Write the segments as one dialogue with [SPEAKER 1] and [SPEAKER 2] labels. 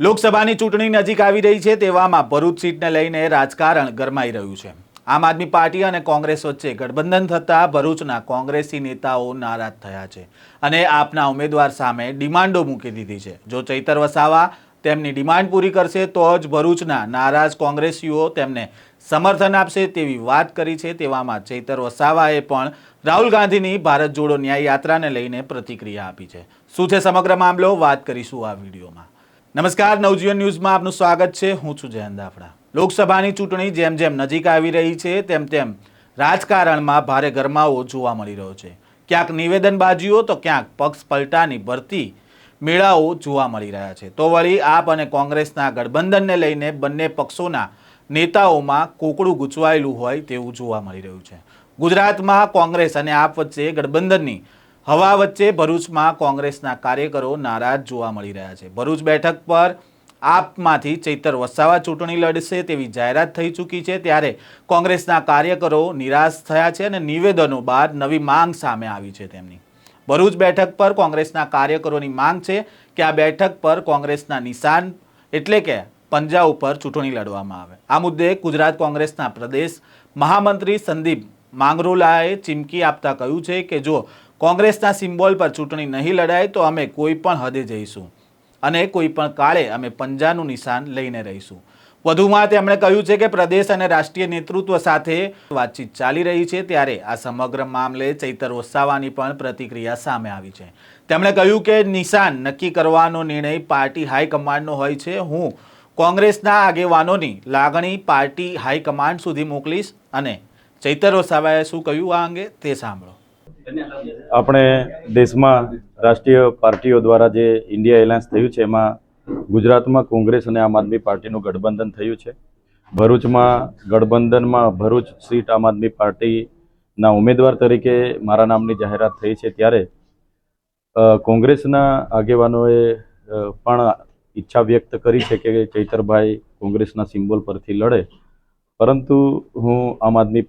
[SPEAKER 1] લોકસભાની ચૂંટણી નજીક આવી રહી છે તેવામાં ભરૂચ સીટને લઈને રાજકારણ ગરમાઈ રહ્યું છે. આમ આદમી પાર્ટી અને કોંગ્રેસ વચ્ચે ગઠબંધન થતાં ભરૂચના કોંગ્રેસી નેતાઓ નારાજ થયા છે અને આપના ઉમેદવાર સામે ડિમાન્ડો મૂકી દીધી છે. જો ચૈતર વસાવા તેમની ડિમાન્ડ પૂરી કરશે તો જ ભરૂચના નારાજ કોંગ્રેસીઓ તેમને સમર્થન આપશે તેવી વાત કરી છે. તેવામાં ચૈતર વસાવાએ પણ રાહુલ ગાંધીની ભારત જોડો ન્યાય યાત્રાને લઈને પ્રતિક્રિયા આપી છે. શું છે સમગ્ર મામલો? વાત કરીશું આ વિડીયોમાં. નમસ્કાર, નવજીવન ન્યૂઝમાં આપનું સ્વાગત છે. હું છું જયંત દાફડા. લોકસભાની ચૂંટણી જેમ જેમ નજીક આવી રહી છે, તેમ તેમ રાજકારણમાં ભારે ગરમાવો જોવા મળી રહ્યો છે. ક્યાંક નિવેદનબાજીઓ, તો ક્યાંક પક્ષ પલટાની ભરતી મેળાઓ જોવા મળી રહ્યા છે. તો વળી આપ અને કોંગ્રેસના ગઠબંધનને લઈને બંને પક્ષોના નેતાઓમાં કોકડું ગૂંચવાયેલું હોય તેવું જોવા મળી રહ્યું છે. ગુજરાતમાં કોંગ્રેસ અને આપ વચ્ચે ગઠબંધનની હવા વચ્ચે ભરૂચમાં કોંગ્રેસના કાર્યકરો નારાજ જોવા મળી રહ્યા છે. ભરૂચ બેઠક પર આપમાંથી ચૈતર વસાવા ચૂંટણી લડશે તેવી જાહેરાત થઈ ચૂકી છે. ત્યારે કોંગ્રેસના કાર્યકરો નિરાશ થયા છે અને નિવેદનો બાદ નવી માંગ સામે આવી છે તેમની. ભરૂચ બેઠક પર કોંગ્રેસના કાર્યકરોની માંગ છે કે આ બેઠક પર કોંગ્રેસના નિશાન એટલે કે પંજા ઉપર ચૂંટણી લડવામાં આવે. આ મુદ્દે ગુજરાત કોંગ્રેસના પ્રદેશ મહામંત્રી સંદીપ માંગરોલાએ ચીમકી આપતા કહ્યું છે કે જો કોંગ્રેસના સિમ્બોલ પર ચૂંટણી નહીં લડાય તો અમે કોઈ પણ હદે જઈશું અને કોઈ પણ કાળે અમે પંજાનું નિશાન લઈને રહીશું. વધુમાં તેમણે કહ્યું છે કે પ્રદેશ અને રાષ્ટ્રીય નેતૃત્વ સાથે વાતચીત ચાલી રહી છે ત્યારે આ સમગ્ર મામલે ચૈતર વસાવાની પણ પ્રતિક્રિયા સામે આવી છે. તેમણે કહ્યું કે નિશાન નક્કી કરવાનો નિર્ણય પાર્ટી હાઈકમાન્ડનો હોય છે. હું કોંગ્રેસના આગેવાનોની લાગણી પાર્ટી હાઈકમાન્ડ સુધી મોકલીશ અને ચૈતર વસાવાએ શું કહ્યું આ અંગે તે સાંભળો.
[SPEAKER 2] આપણે દેશમાં રાષ્ટ્રીય પાર્ટીઓ દ્વારા જે ઇન્ડિયા એલાયન્સ થયું છે, એમાં ગુજરાતમાં કોંગ્રેસ અને આમ આદમી પાર્ટીનું ગઠબંધન થયું છે. ભરૂચમાં ગઠબંધનમાં ભરૂચ સીટ આમ આદમી પાર્ટીના ઉમેદવાર તરીકે મારા નામની જાહેરાત થઈ છે ત્યારે કોંગ્રેસના આગેવાનોએ પણ ઈચ્છા વ્યક્ત કરી છે કે ચૈતરભાઈ કોંગ્રેસના સિમ્બોલ પરથી લડે. પરંતુ હું આમ આદમી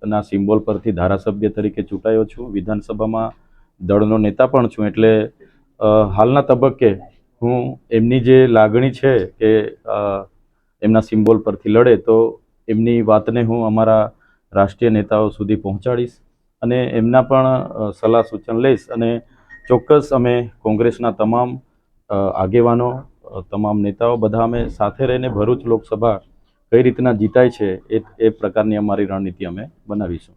[SPEAKER 2] પાર્ટીના સિમ્બોલ પરથી ધારાસભ્ય તરીકે ચૂંટાયો છું. વિધાનસભામાં દળનો નેતા પણ છું. એટલે હાલના તબક્કે હું એમની જે લાગણી છે કે એમના સિમ્બોલ પરથી લડે, તો એમની વાતને હું અમારા રાષ્ટ્રીય નેતાઓ સુધી પહોંચાડીશ અને એમના પણ સલાહ સૂચન લઈશ અને ચોક્કસ અમે કોંગ્રેસના તમામ આગેવાનો તમામ નેતાઓ બધા અમે સાથે રહીને ભરૂચ લોકસભા કઈ રીતના જીતાય છે એ એ પ્રકારની અમારી રણનીતિ અમે બનાવીશું.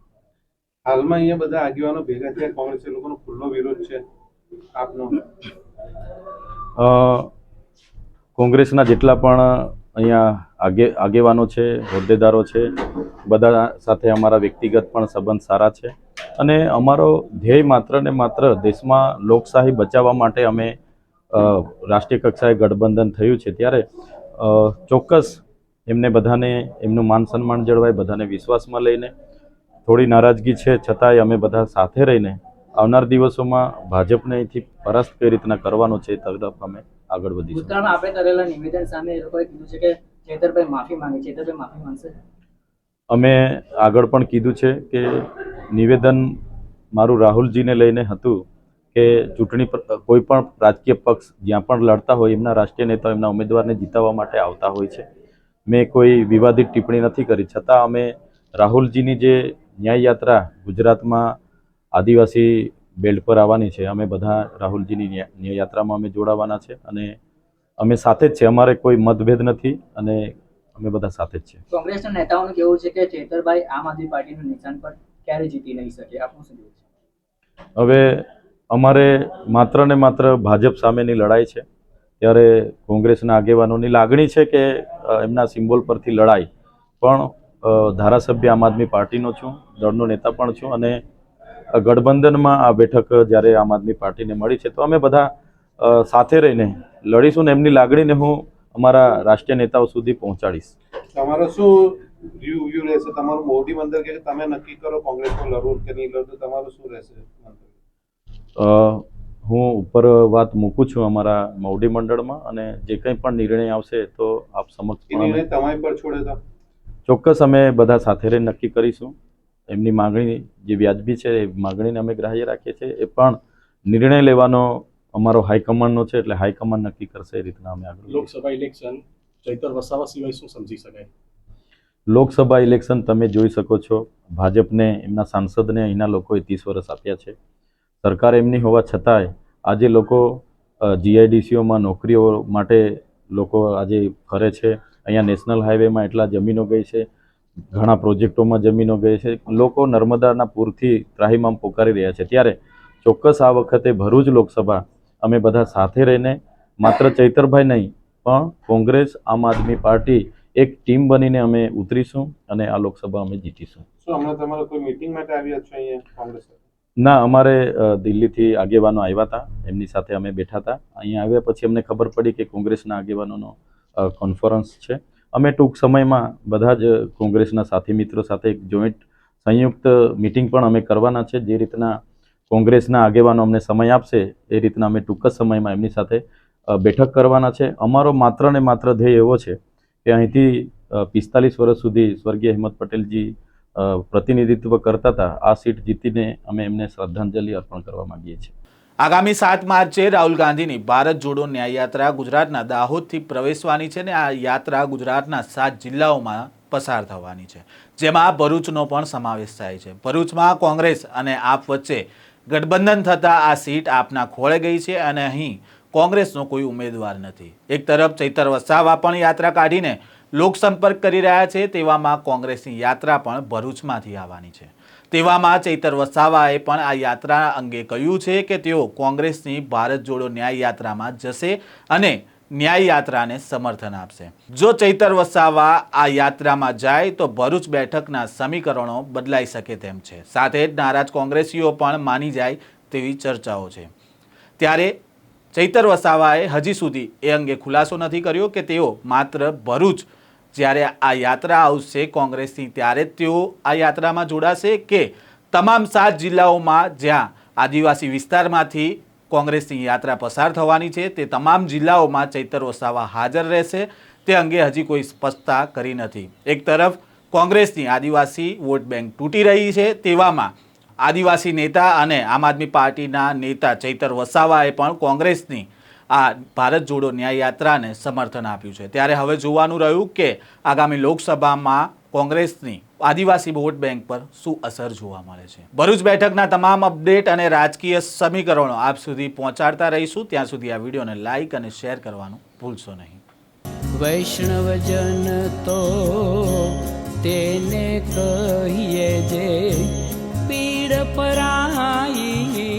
[SPEAKER 3] હાલમાં અહીંયા બધા આગેવાનો ભેગા થયા કોંગ્રેસ લોકોનો ખુલ્લો વિરોધ છે. આપનો.
[SPEAKER 2] અ, કોંગ્રેસના જેટલા પણ અહીંયા આગે આગેવાનો છે હોદ્દેદારો છે બધા સાથે અમારા વ્યક્તિગત પણ સંબંધ સારા છે. અને અમારો ધ્યેય માત્ર ને માત્ર દેશમાં લોકશાહી બચાવવા માટે અમે રાષ્ટ્રીય કક્ષાએ ગઠબંધન થયું છે. ત્યારે ચોક્કસ એમને બધાને એમનું માન સન્માન જળવાય બધાને વિશ્વાસમાં લઈને. થોડી નારાજગી છે છતાંય અમે બધા સાથે રહીને આવનાર દિવસોમાં ભાજપને અહીંથી પરાસ્ત કઈ રીતના કરવાનો છે તરફ અમે આગળ વધીશું.
[SPEAKER 4] ભૂતકાળમાં આપણે કરેલા નિવેદન સામે એ લોકોએ કીધું છે કે ચેતરભાઈ માફી માંગે ચેતરભાઈ માફી માંગશે?
[SPEAKER 2] અમે આગળ પણ કીધું છે કે નિવેદન મારું રાહુલજીને લઈને હતું કે ચૂંટણી પર કોઈ પણ રાજકીય પક્ષ જ્યાં પણ લડતા હોય એમના રાષ્ટ્રીય નેતાઓ એમના ઉમેદવારને જીતાવવા માટે આવતા હોય છે. મેં કોઈ વિવાદિત ટિપ્પણી નથી કરી. છતાં અમે રાહુલજીની જે ન્યાય યાત્રા ગુજરાતમાં આદિવાસી બેલ્ટ પર આવવાની છે અમે બધા રાહુલજીની ન્યા ન્યાય યાત્રામાં અમે જોડાવાના છે અને અમે સાથે જ છે. અમારે કોઈ મતભેદ નથી અને અમે બધા સાથે જ છે.
[SPEAKER 4] કોંગ્રેસના નેતાઓનું કેવું છે કે ચેતરભાઈ આમ આદમી પાર્ટીનું નિશાન પર ક્યારે જીતી નહીં શકે. આપનું શું કહેવું છે?
[SPEAKER 2] હવે અમારે માત્ર ને માત્ર ભાજપ સામેની લડાઈ છે. ત્યારે કોંગ્રેસના આગેવાનોની લાગણી છે કે એમના સિમ્બોલ પરથી લડાઈ પણ ધારાસભ્ય આમ આદમી પાર્ટીનો છું દળનો નેતા પણ છું અને ગઠબંધનમાં આ બેઠક જ્યારે આમ આદમી પાર્ટીને મળી છે તો અમે બધા સાથે રહીને લડીશું ને એમની લાગણીને હું અમારા રાષ્ટ્રીય નેતાઓ સુધી પહોંચાડીશ.
[SPEAKER 3] તમારો શું વ્યૂ વ્યૂ રહેશે? તમારું મોદી મંદિર કે તમે નક્કી કરો કોંગ્રેસમાં લડવું કે નહીં લડવું? તમારું શું રહેશે
[SPEAKER 2] હું ઉપર વાત મૂકું છું અમારા મવડી મંડળમાં અને જે કંઈ પણ નિર્ણય આવશે તો આપ સમક્ષ
[SPEAKER 3] એ
[SPEAKER 2] પણ અમે
[SPEAKER 3] નિર્ણય તમારી પર છોડે તો?
[SPEAKER 2] ચોક્કસ અમે બધા સાથે રહીને નક્કી કરીશું. એમની માગણી જે વ્યાજબી છે એ માગણીને અમે ગ્રાહ્ય રાખીએ છીએ. એ પણ નિર્ણય લેવાનો અમારો હાઈકમાન્ડનો છે એટલે હાઈકમાન્ડ નક્કી કરશે એ રીતના અમે આગળ
[SPEAKER 5] લોકસભા ઇલેક્શન ચૈતર વસાવા સિવાય શું સમજી શકાય?
[SPEAKER 2] લોકસભા ઇલેક્શન તમે જોઈ શકો છો. ભાજપને એમના સાંસદને અહીંના લોકોએ ત્રીસ વર્ષ આપ્યા છે. સરકાર એમની હોવા છતાંય આજે લોકો જીઆઈડીસીઓમાં નોકરીઓ માટે લોકો આજે ફરે છે. અહીંયા નેશનલ હાઈવેમાં એટલા જમીનો ગઈ છે, ઘણા પ્રોજેક્ટોમાં જમીનો ગઈ છે. લોકો નર્મદાના પૂરથી ત્રાહીમામ પોકારી રહ્યા છે. ત્યારે ચોક્કસ આ વખતે ભરૂચ લોકસભા અમે બધા સાથે રહીને, માત્ર ચૈતરભાઈ નહીં, પણ કોંગ્રેસ, આમ આદમી પાર્ટી એક ટીમ બનીને અમે ઉતરીશું અને આ લોકસભા અમે જીતીશું.
[SPEAKER 3] શું હમણાં તમારો કોઈ મીટિંગ માટે આવ્યા છો અહીંયા કોંગ્રેસ?
[SPEAKER 2] ના, અમારે દિલ્હીથી આગેવાનો આવ્યા હતા. એમની સાથે અમે બેઠા હતા. અહીંયા આવ્યા પછી અમને ખબર પડી કે કોંગ્રેસના આગેવાનોનો કોન્ફરન્સ છે. અમે ટૂંક સમયમાં બધા જ કોંગ્રેસના સાથી મિત્રો સાથે એક જોઈન્ટ સંયુક્ત મિટિંગ પણ અમે કરવાના છે. જે રીતના કોંગ્રેસના આગેવાનો અમને સમય આપશે, એ રીતના અમે ટૂંક જ સમયમાં એમની સાથે બેઠક કરવાના છે. અમારો માત્ર ને માત્ર ધ્યેય એવો છે કે અહીંથી પિસ્તાલીસ વર્ષ સુધી સ્વર્ગીય હેમંત પટેલજી પ્રતિનિધિત્વ કરતા હતા. આ સીટ જીતીને અમે એમને શ્રદ્ધાંજલિ અર્પણ કરવા માંગીએ છીએ.
[SPEAKER 1] આગામી સાત માર્ચે રાહુલ ગાંધીની ભારત જોડો ન્યાય યાત્રા ગુજરાતના દાહોદથી પ્રવેશવાની છે ને આ યાત્રા ગુજરાતના સાત જિલ્લાઓમાં પસાર થવાની છે. જેમાં ભરૂચનો પણ સમાવેશ થાય છે. ભરૂચમાં કોંગ્રેસ અને આપ વચ્ચે ગઠબંધન થતાં આ સીટ આપના ખોળે ગઈ છે અને અહીં કોંગ્રેસનો કોઈ ઉમેદવાર નથી. એક તરફ ચૈતર વસાવા પણ યાત્રા કાઢીને લોકસંપર્ક કરી રહ્યા છે, તેવામાં કોંગ્રેસની યાત્રા પણ ભરૂચમાંથી આવવાની છે. તેવામાં ચૈતર વસાવાએ પણ આ યાત્રા અંગે કહ્યું છે કે તેઓ કોંગ્રેસની ભારત જોડો ન્યાય યાત્રામાં જશે અને ન્યાય યાત્રાને સમર્થન આપશે. જો ચૈતર વસાવા આ યાત્રામાં જાય, તો ભરૂચ બેઠકના સમીકરણો બદલાઈ શકે તેમ છે. સાથે જ નારાજ કોંગ્રેસીઓ પણ માની જાય તેવી ચર્ચાઓ છે. ત્યારે ચૈતર વસાવાએ હજી સુધી એ અંગે ખુલાસો નથી કર્યો કે તેઓ માત્ર ભરૂચ જ્યારે આ યાત્રા આવશે કોંગ્રેસની, ત્યારે તેઓ આ યાત્રામાં જોડાશે કે તમામ સાત જિલ્લાઓમાં જ્યાં આદિવાસી વિસ્તારમાંથી કોંગ્રેસની યાત્રા પસાર થવાની છે, તે તમામ જિલ્લાઓમાં ચૈતર વસાવા હાજર રહેશે. તે અંગે હજી કોઈ સ્પષ્ટતા કરી નથી. એક તરફ કોંગ્રેસની આદિવાસી વોટ બેંક તૂટી રહી છે, તેવામાં આદિવાસી નેતા અને આમ આદમી પાર્ટીના નેતા ચૈતર વસાવાએ પણ કોંગ્રેસની આ ભારત જોડો ન્યાય યાત્રાને સમર્થન આપ્યું છે. ત્યારે હવે જોવાનું રહ્યું કે આગામી લોકસભામાં કોંગ્રેસની આદિવાસી વોટ બેંક પર શું અસર જોવા મળે છે. ભરૂચ બેઠકના તમામ અપડેટ અને રાજકીય સમીકરણો આપ સુધી પહોંચાડતા રહીશું. ત્યાં સુધી આ વિડીયોને લાઇક અને શેર કરવાનું ભૂલશો નહીં.
[SPEAKER 6] વૈષ્ણવજન તો તેને કહીએ જે પીડ પરાઈ